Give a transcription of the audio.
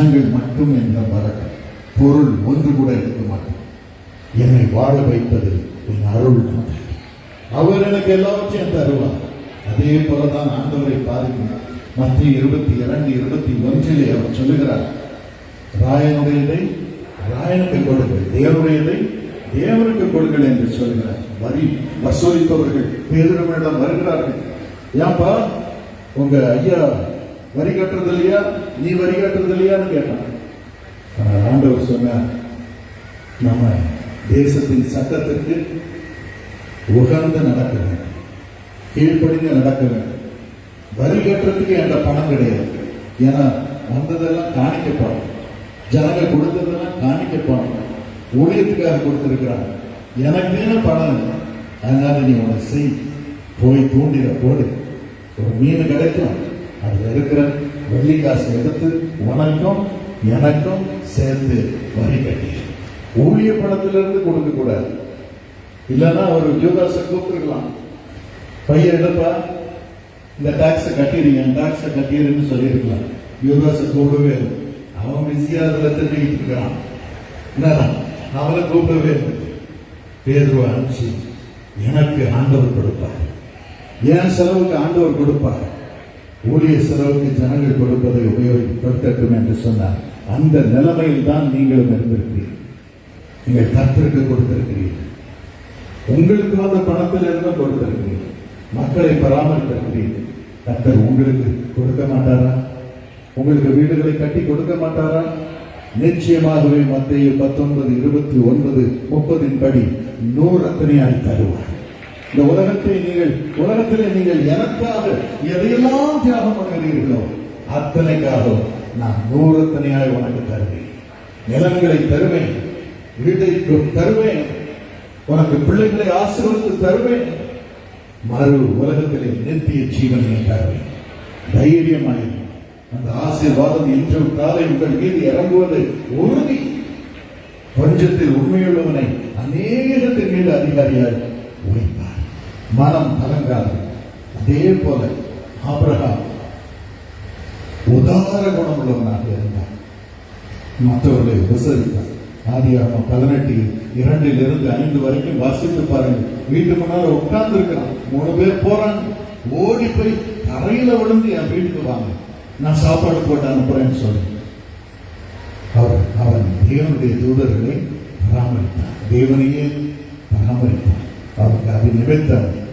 வசனங்கள் மட்டும் என்ற வரட்டும் பொருள் ஒன்று கூட இருக்க மாட்டோம் என்னை வாழ வைப்பது என் அருள் அவர் எனக்கு எல்லாவற்றையும் தருவார். அதே போலதான் ஆண்டவரை பாருங்க மத்திய இருபத்தி இரண்டு இருபத்தி ஒன்றிலே அவர் சொல்லுகிறார். ராயனுடையதை ராயனுக்கு கொடுங்கள் தேவனுடையதை தேவனுக்கு கொடுங்கள் என்று சொல்கிறார் வரி வசூலிப்பவர்கள் பேரிடமிடம் வருகிறார்கள். ஏன்பா உங்க ஐயா வரி கட்டுறது இல்லையா? நீ வரி கட்டுறது இல்லையான்னு கேட்டான். ஆண்டவர் சொன்னார் நம்ம தேசத்தின் சட்டத்திற்கு உகந்து நடக்க வேண்டும். கீழ்ப்படிந்து நடக்க வேண்டும். வரி கட்டுறதுக்கு என்ற பணம் கிடையாது. ஏன்னா வந்ததெல்லாம் காணிக்கப்படும் ஜனங்கள் ஜனங்க கொடுத்ததெல்லாம் காணிக்கப்படும் பணம் ஊழியத்துக்காக எனக்கு எனக்குன்னு பணம் இல்லை. அதனால நீ உனக்கு செய். போய் தூண்டில போடு. ஒரு மீன் கிடைக்கும். அதில் இருக்கிற வெள்ளி காசு எடுத்து உனக்கும் எனக்கும் சேர்ந்து வரி கட்டி. ஊழிய பணத்திலிருந்து கொடுக்க கூடாது. இல்லைன்னா ஒரு யூதாசை கூப்பிட்டுருக்கலாம். பையன் எடுப்பா இந்த டாக்ஸை கட்டிடுங்க டாக்ஸை கட்டிடுன்னு சொல்லியிருக்கலாம். யூதாசை கூப்பிடவே அவன் பிஸியாக அதில் திட்டிக்கிட்டு இருக்கிறான். என்னடா? அவனை கூப்பிடவே இல்லை. அனுப்பிச்சு எனக்கு ஆண்டவர் கொடுப்பார். என் செலவுக்கு ஆண்டவர் கொடுப்பார்? ஊழிய செலவுக்கு ஜனங்கள் கொடுப்பதை உபயோகப்படுத்தட்டும் என்று சொன்னார். அந்த நிலைமையில் தான் நீங்களும் இருந்திருக்கிறீர்கள். நீங்கள் கத்திற்கு கொடுத்திருக்கிறீர்கள். உங்களுக்கு வந்த பணத்தில் இருந்து கொடுத்திருக்கிறீர்கள். மக்களை பராமரித்திருக்கிறீர்கள். கத்தர் உங்களுக்கு கொடுக்க மாட்டாரா? உங்களுக்கு வீடுகளை கட்டி கொடுக்க மாட்டாரா? நிச்சயமாகவே மத்திய பத்தொன்பது இருபத்தி ஒன்பது முப்பதின் படி நூறு அத்தனையாய் தருவார். இந்த உலகத்தை நீங்கள் உலகத்திலே நீங்கள் எனக்காக எதையெல்லாம் தியாகம் பண்ணுகிறீர்களோ அத்தனைக்காக நான் நூறு உனக்கு தருவேன். நிலங்களை தருவேன் வீட்டை தருவேன் உனக்கு பிள்ளைகளை ஆசீர்வதித்து தருவேன். மறு உலகத்திலே நித்திய ஜீவனை தருவேன். தைரியமாய் அந்த ஆசீர்வாதம் இன்றும் காலை உங்கள் மீது இறங்குவது உறுதி. பஞ்சத்தில் உண்மையுள்ளவனை அநேகத்தின் மீது அதிகாரியாக உழைப்பார் மனம் கலங்காது. அதே போல ஆபிரகாம் உதார குணமுள்ளவனாக இருந்தார் மற்றவர்களை உபசரித்தார் ஆதியாகமம் பதினெட்டு இரண்டில் இருந்து ஐந்து வரைக்கும் வாசித்து பாருங்க வீட்டு முன்னால உட்கார்ந்து இருக்கிறான் மூணு பேர் போறாங்க. ஓடி போய் தரையில விழுந்து என் வீட்டுக்கு வாங்க. நான் சாப்பாடு போட்டு அனுப்புறேன்னு சொல்லி. அவர் அவன் தேவனுடைய தூதர்களை பராமரித்தான். தேவனையே பராமரித்தான். anni, vent'anni.